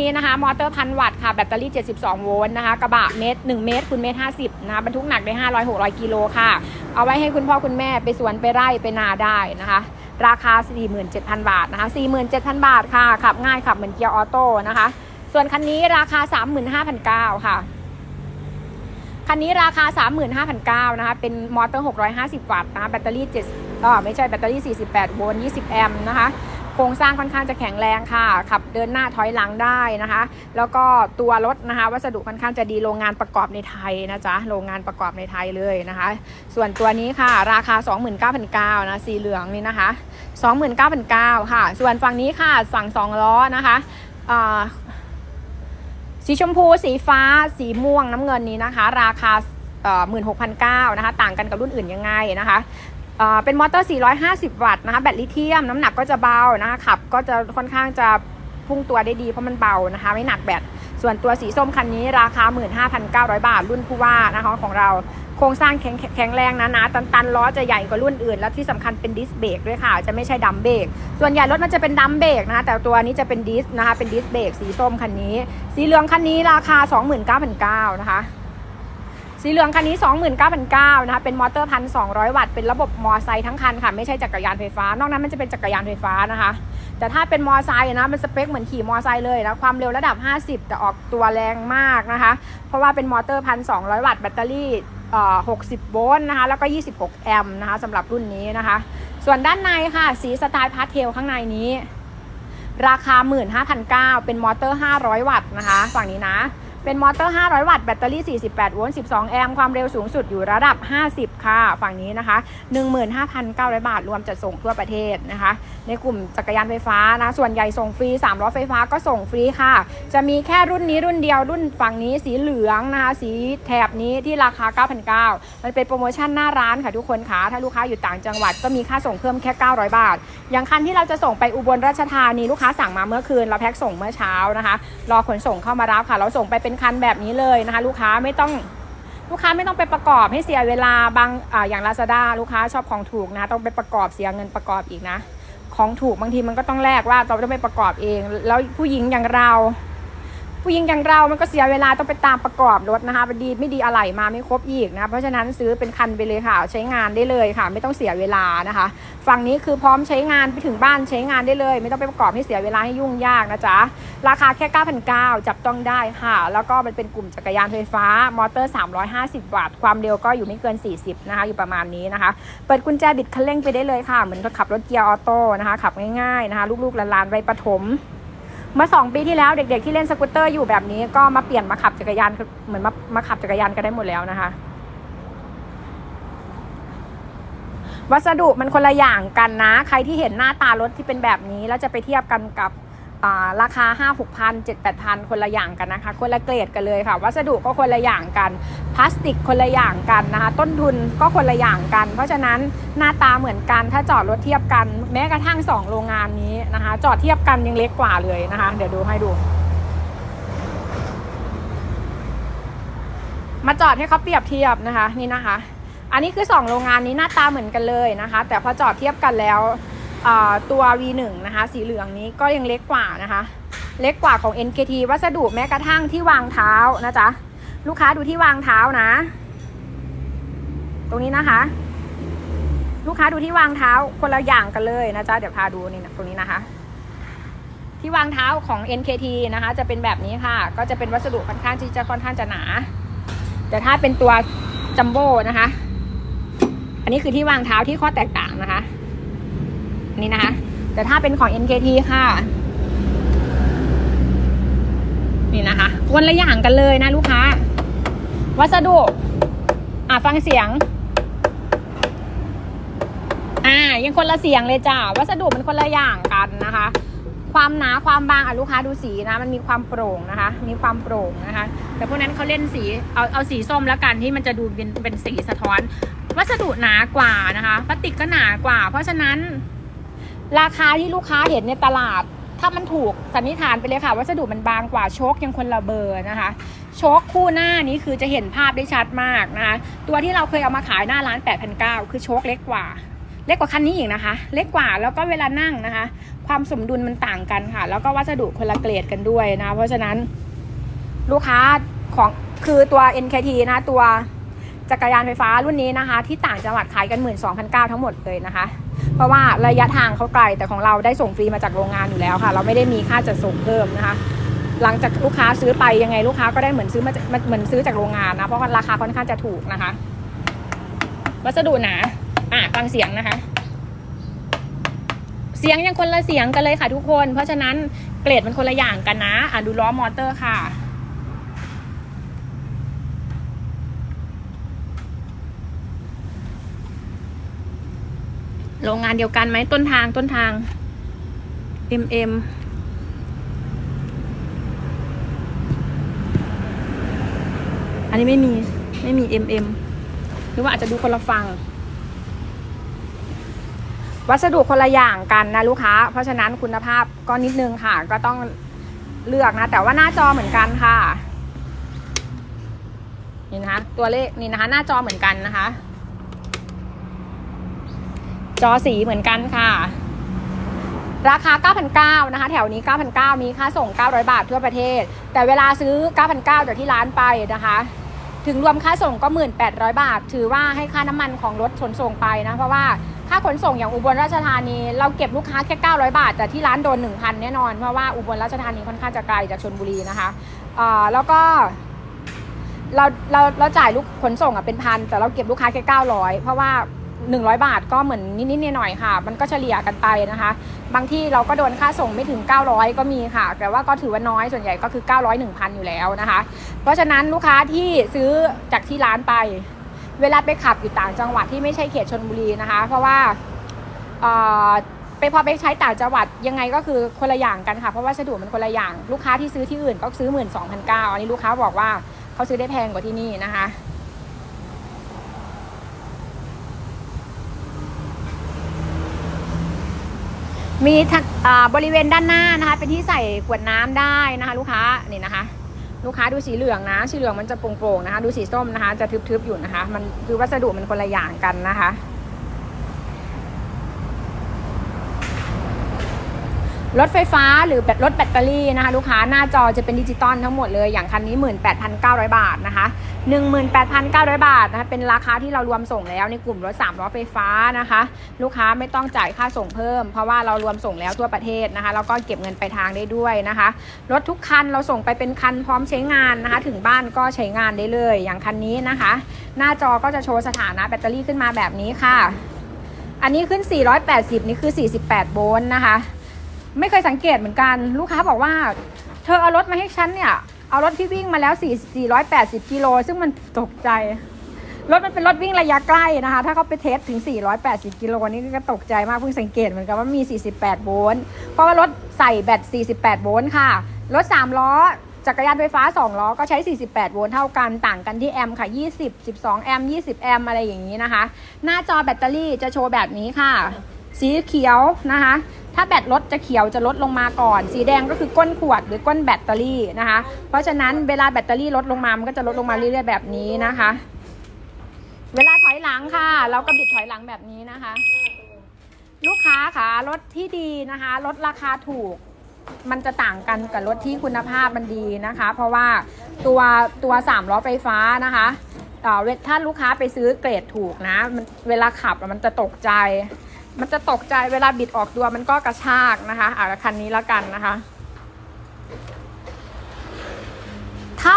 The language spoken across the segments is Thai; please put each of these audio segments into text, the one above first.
นี้นะคะมอเตอร์พันวัตต์ค่ะแบตเตอรี่ 72 โวลต์นะคะกระบะเมตร 1 เมตรคูณเมตร 50นะคะบรรทุกหนักได้ 500 600 กิโลค่ะ เอาไว้ให้คุณพ่อคุณแม่ไปสวนไปไร่ไปนาได้นะคะ ราคา 47,000 บาทนะคะ 47,000 บาทค่ะ ขับง่ายขับเหมือนเกียร์ออโต้นะคะ ส่วนคันนี้ราคา 35,900 ค่ะ คันนี้ราคา 35,900 นะคะ เป็นมอเตอร์ 650 วัตต์นะคะแบตเตอรี่7เออไม่ใช่แบตเตอรี่ 48 โวลต์ 20 แอมป์นะคะ โครงสร้างค่อนข้างจะแข็งแรงค่ะ ขับเดินหน้าถอยหลังได้นะคะ แล้วก็ตัวรถนะคะ วัสดุค่อนข้างจะดีโรงงานประกอบในไทยนะจ๊ะโรงงานประกอบในไทยเลยนะคะ ส่วนตัวนี้ค่ะ ราคา 29,900นะสีเหลืองนี่นะคะ 29,900ค่ะ ส่วนฝั่งนี้ค่ะฝั่งสองล้อนะคะสีชมพูสีฟ้า สีม่วงน้ำเงินนี้นะคะ ราคาหมื่นหกพันเก้านะคะ ต่างกันกับรุ่นอื่นยังไงนะคะ เป็นมอเตอร์ 450 วัตต์นะคะ แบตลิเธียม น้ำหนักก็จะเบานะคะขับก็จะค่อนข้างจะพุ่งตัวได้ดีเพราะมันเบานะคะ ไม่หนักแบต ส่วนตัวสีส้มคันนี้ราคา 15,900 บาท รุ่นผู้ว่านะคะของเรา โครงสร้างแข็งแข็งแรงนะนะตันตันล้อจะใหญ่กว่ารุ่นอื่น แล้วที่สำคัญเป็นดิสเบรกด้วยค่ะ จะไม่ใช่ดัมเบรก ส่วนใหญ่รถมันจะเป็นดัมเบรกนะคะแต่ตัวนี้จะเป็นดิสนะคะ เป็นดิสเบรกสีส้มคันนี้ สีเหลืองคันนี้ราคา 29,900นะคะ สีเหลืองคันนี้ 29,900นะคะเป็นมอเตอร์พันสองวัตต์เป็นระบบมอไซค์ทั้งคันค่ะไม่ใช่จักรยานไฟฟ้านอกนั้นมันจะเป็นจักรยานไฟฟ้านะคะ แต่ถ้าเป็นมอไซค์นะมันสเปคเหมือนขี่มอไซค์เลยนะความเร็วระดับ 50 แต่ออกตัวแรงมากนะคะ เพราะว่าเป็นมอเตอร์พันสองวัตต์แบตเตอรี่เอ่อ60 โวลต์นะคะ แล้วก็ 26 แอมป์นะคะสำหรับรุ่นนี้นะคะ ส่วนด้านในค่ะ สีสไตล์พาสเทลข้างในนี้ ราคา 15,900 เป็นมอเตอร์ 500 วัตต์นะคะ ฝั่งนี้นะ เป็นมอเตอร์ 500 วัตต์ แบตเตอรี่ 48 โวลต์ 12 แอมป์ความเร็วสูงสุดอยู่ระดับ 50 ค่ะ ฝั่งนี้นะคะ 15,900 บาท รวมจัดส่งทั่วประเทศนะคะ ในกลุ่มจักรยานไฟฟ้านะ ส่วนใหญ่ส่งฟรี3ล้อไฟฟ้าก็ส่งฟรีค่ะ จะมีแค่รุ่นนี้รุ่นเดียวรุ่นฝั่งนี้สีเหลืองนะคะ สีแถบนี้ที่ราคา 9,900 มันเป็นโปรโมชั่นหน้าร้านค่ะทุกคนค่ะถ้าลูกค้าอยู่ต่างจังหวัดก็มีค่าส่งเพิ่มแค่ 900 บาท อย่างคันที่เราจะส่งไปอุบลราชธานีลูกค้าสั่งมาเมื่อคืนเราแพ็คส่งเมื่อเช้านะคะ รอขนส่งเข้ามารับค่ะ เราส่งไปเป็นคันแบบนี้เลยนะคะ ลูกค้าไม่ต้องลูกค้าไม่ต้องไปประกอบให้เสียเวลาบางออย่างลาซาด้าลูกค้าชอบของถูกนะ ต้องไปประกอบเสียเงินประกอบอีกนะ ของถูกบางทีมันก็ต้องแลกว่าเราต้องไปประกอบเอง แล้วผู้หญิงอย่างเรา ผู้หญิงอย่างเรา มันก็เสียเวลาต้องไปตามประกอบรถนะคะดีไม่ดีอะไรมาไม่ครบอีกนะ เพราะฉะนั้นซื้อเป็นคันไปเลยค่ะ ใช้งานได้เลยค่ะ ไม่ต้องเสียเวลานะคะ ฝั่งนี้คือพร้อมใช้งานไปถึงบ้านใช้งานได้เลย ไม่ต้องไปประกอบให้เสียเวลาให้ยุ่งยากนะจ๊ะ ราคาแค่9,900จับต้องได้ค่ะ แล้วก็มันเป็นกลุ่มจักรยานไฟฟ้ามอเตอร์ 350 วัตต์ ความเร็วก็อยู่ไม่เกิน 40 นะคะ อยู่ประมาณนี้นะคะ เปิดกุญแจบิดคันเร่งไปได้เลยค่ะ เหมือนขับรถเกียร์ออโต้นะคะ ขับง่ายๆนะคะ ลูกๆหลานๆวัยประถม เมื่อสองปีที่แล้วเด็กๆที่เล่นสกูตเตอร์อยู่แบบนี้ก็มาเปลี่ยนมาขับจักรยานเหมือนมามาขับจักรยานกันได้หมดแล้วนะคะ วัสดุมันคนละอย่างกันนะ ใครที่เห็นหน้าตารถที่เป็นแบบนี้แล้วจะไปเทียบกันกับ ราคา 5 6พัน7 8พันคนละอย่างกันนะคะ คนละเกรดกันเลยค่ะ วัสดุก็คนละอย่างกัน พลาสติกคนละอย่างกันนะคะ ต้นทุนก็คนละอย่างกัน เพราะฉะนั้นหน้าตาเหมือนกัน ถ้าจอดรถเทียบกัน แม้กระทั่ง 2 โรงงานนี้นะคะ จอดเทียบกันยังเล็กกว่าเลยนะคะ เดี๋ยวดูให้ดู มาจอดให้เขาเปรียบเทียบนะคะ นี่นะคะ อันนี้คือ 2 โรงงานนี้หน้าตาเหมือนกันเลยนะคะ แต่พอจอดเทียบกันแล้ว ตัว V1 นะคะ สีเหลืองนี้ก็ยังเล็กกว่านะคะ เล็กกว่าของ NKT วัสดุแม้กระทั่งที่วางเท้านะจ๊ะ ลูกค้าดูที่วางเท้านะ ตรงนี้นะคะ ลูกค้าดูที่วางเท้าคนละอย่างกันเลยนะจ๊ะ เดี๋ยวพาดูนี่นะตรงนี้นะคะ ที่วางเท้าของ NKT นะคะ จะเป็นแบบนี้ค่ะ ก็จะเป็นวัสดุค่อนข้างที่จะค่อนข้างจะหนา แต่ถ้าเป็นตัวจัมโบ้นะคะ อันนี้คือที่วางเท้าที่ข้อแตกต่างนะคะ นี่นะคะ แต่ถ้าเป็นของ NKT ค่ะ นี่นะคะคนละอย่างกันเลยนะลูกค้า วัสดุอะฟังเสียง อ่ายังคนละเสียงเลยจ้าวัสดุมันคนละอย่างกันนะคะ ความหนาความบางอะลูกค้าดูสีนะ มันมีความโปร่งนะคะ มีความโปร่งนะคะ แต่พวกนั้นเขาเล่นสีเอาเอาสีส้มแล้วกันที่มันจะดูเป็นเป็นสีสะท้อน วัสดุหนากว่านะคะพลาสติกก็หนากว่า เพราะฉะนั้น ราคาที่ลูกค้าเห็นในตลาด ถ้ามันถูกสันนิษฐานไปเลยค่ะ วัสดุมันบางกว่าโชคยังคนละเบอร์นะคะ โชคคู่หน้านี้คือจะเห็นภาพได้ชัดมากนะคะ ตัวที่เราเคยเอามาขายหน้าร้าน8,900 คือโชคเล็กกว่า เล็กกว่าคันนี้อีกนะคะ เล็กกว่าแล้วก็เวลานั่งนะคะ ความสมดุลมันต่างกันค่ะ แล้วก็วัสดุคนละเกรดกันด้วยนะ เพราะฉะนั้นลูกค้าของคือตัว NKT นะตัว จักรยานไฟฟ้ารุ่นนี้นะคะ ที่ต่างจังหวัดขายกัน 1 2 9 0 0ทั้งหมดเลยนะคะ เพราะว่าระยะทางเขาไกลแต่ของเราได้ส่งฟรีมาจากโรงงานอยู่แล้วค่ะ เราไม่ได้มีค่าจัดส่งเพิ่มนะคะ หลังจากลูกค้าซื้อไปยังไงลูกค้าก็ได้เหมือนซื้อมาจากเหมือนซื้อจากโรงงานนะเพราะว่าราคาค่อนข้างจะถูกนะคะ วัสดุหนาอะฟังเสียงนะคะ เสียงยังคนละเสียงกันเลยค่ะทุกคน เพราะฉะนั้นเกรดมันคนละอย่างกันนะอะดูล้อมอเตอร์ค่ะ โรงงานเดียวกันไหมต้นทางต้นทาง MM อันนี้ไม่มีไม่มี MM หรือว่าอาจจะดูคนละฟังวัสดุคนละอย่างกันนะลูกค้า เพราะฉะนั้นคุณภาพก็นิดนึงค่ะ ก็ต้องเลือกนะ แต่ว่าหน้าจอเหมือนกันค่ะ นี่นะคะ ตัวเลขนี่นะคะ หน้าจอเหมือนกันนะคะ จอสีเหมือนกันค่ะ ราคา 9,900 นะคะ แถวนี้ 9,900 มีค่าส่ง 900 บาททั่วประเทศ แต่เวลาซื้อ 9,900จากที่ร้านไปนะคะ ถึงรวมค่าส่งก็ 1,800 บาท ถือว่าให้ค่าน้ำมันของรถขนส่งไปนะ เพราะว่าค่าขนส่งอย่างอุบลราชธานี เราเก็บลูกค้าแค่ 900 บาท แต่ที่ร้านโดน 1,000 แน่นอน เพราะว่าอุบลราชธานีค่อนข้างจะไกลจากชนบุรีนะคะแล้วก็เราเราเราจ่ายลูกขนส่งอะเป็นพันแต่เราเก็บลูกค้าแค่900เพราะว่า 100 บาทก็เหมือนนิดๆหน่อยๆค่ะ มันก็เฉลี่ยกันไปนะคะ บางที่เราก็โดนค่าส่งไม่ถึง 900 ก็มีค่ะ แต่ว่าก็ถือว่าน้อยส่วนใหญ่ก็คือ 900 1,000 อยู่แล้วนะคะ เพราะฉะนั้นลูกค้าที่ซื้อจากที่ร้านไป เวลาไปขับอยู่ต่างจังหวัดที่ไม่ใช่เขตชนบุรีนะคะ เพราะว่าเอ่อไปพอไปใช้ต่างจังหวัดยังไงก็คือคนละอย่างกันค่ะ เพราะว่าวัสดุมันคนละอย่าง ลูกค้าที่ซื้อที่อื่นก็ซื้อ 12,900อันนี้ลูกค้าบอกว่าเขาซื้อได้แพงกว่าที่นี่นะคะ มีทางอ่าบริเวณด้านหน้านะคะ เป็นที่ใส่ขวดน้ำได้นะคะ ลูกค้านี่นะคะ ลูกค้าดูสีเหลืองนะสีเหลืองมันจะโปร่งๆนะคะ ดูสีส้มนะคะ จะทึบๆอยู่นะคะ มันคือวัสดุมันคนละอย่างกันนะคะ รถไฟฟ้าหรือรถแบตเตอรี่นะคะลูกค้าหน้าจอจะเป็นดิจิตอลทั้งหมดเลย อย่างคันนี้ 18,900 บาทนะคะ18,900 บาทนะคะเป็นราคาที่เรารวมส่งแล้วในกลุ่มรถ3ล้อไฟฟ้านะคะ ลูกค้าไม่ต้องจ่ายค่าส่งเพิ่ม เพราะว่าเรารวมส่งแล้วทั่วประเทศนะคะแล้วก็เก็บเงินไปลายทางได้ด้วยนะคะรถทุกคันเราส่งไปเป็นคันพร้อมใช้งานนะคะ ถึงบ้านก็ใช้งานได้เลย อย่างคันนี้นะคะ หน้าจอก็จะโชว์สถานะแบตเตอรี่ขึ้นมาแบบนี้ค่ะ อันนี้ขึ้น 480 นี่คือ 48 โวลต์นะคะ ไม่เคยสังเกตเหมือนกันลูกค้าบอกว่า เธอเอารถมาให้ฉันเนี่ย เอารถที่วิ่งมาแล้ว 4 480 กิโล ซึ่งมันตกใจ รถมันเป็นรถวิ่งระยะใกล้นะคะ ถ้าเขาไปเทสถึง 480 กิโลนี่ก็ตกใจมากเพิ่งสังเกตเหมือนกันว่ามี 48 โวลต์เพราะว่ารถใส่แบต 48 โวลต์ค่ะ รถ 3 ล้อจักรยานไฟฟ้า 2 ล้อ ก็ใช้ 48 โวลต์เท่ากัน ต่างกันที่แอมค่ะ 20 12 แอม 20 แอม อะไรอย่างนี้นะคะ หน้าจอแบตเตอรี่จะโชว์แบบนี้ค่ะ สีเขียวนะคะ ถ้าแบตลดจะเขียวจะลดลงมาก่อน สีแดงก็คือก้นขวดหรือก้นแบตเตอรี่นะคะ เพราะฉะนั้นเวลาแบตเตอรี่ลดลงมา มันก็จะลดลงมาเรื่อยๆแบบนี้นะคะ เวลาถอยหลังค่ะ เราก็บิดถอยหลังแบบนี้นะคะ ลูกค้าค่ะรถที่ดีนะคะรถราคาถูกมันจะต่างกันกับรถที่คุณภาพมันดีนะคะ เพราะว่าตัวตัวสามล้อไฟฟ้านะคะเออถ้าลูกค้าไปซื้อเกรดถูกนะนเวลาขับมันจะตกใจ มันจะตกใจเวลาบิดออกตัวมันก็กระชากนะคะอ่าคันนี้แล้วกันนะคะ ถ้า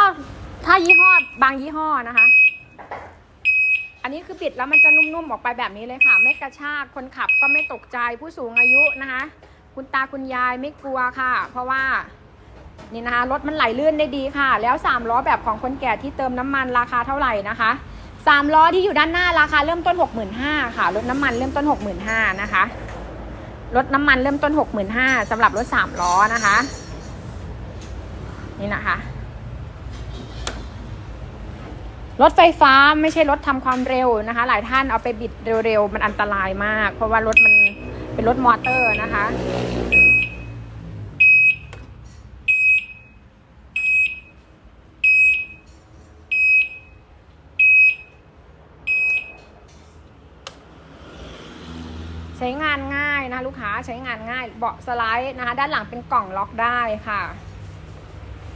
ถ้ายี่ห้อบางยี่ห้อนะคะ อันนี้คือบิดแล้วมันจะนุ่มๆออกไปแบบนี้เลยค่ะ ไม่กระชากคนขับก็ไม่ตกใจผู้สูงอายุนะคะ คุณตาคุณยายไม่กลัวค่ะ เพราะว่านี่นะคะรถมันไหลลื่นได้ดีค่ะ แล้ว3ล้อแบบของคนแก่ที่เติมน้ำมันราคาเท่าไหร่นะคะ 3ล้อที่อยู่ด้านหน้าราคาเริ่มต้น 65,000ค่ะรถน้ำมันเริ่มต้น 65,000นะคะรถน้ำมันเริ่มต้น 65,000สำหรับรถ3ล้อนะคะ นี่นะคะรถไฟฟ้าไม่ใช่รถทำความเร็วนะคะ หลายท่านเอาไปบิดเร็วๆ มันอันตรายมาก เพราะว่ารถมันเป็นรถมอเตอร์นะคะ ช้งา นะคะลูกค้าใช้งานง่ายเบาะสไลด์นะคะ ด้านหลังเป็นกล่องล็อกได้ค่ะ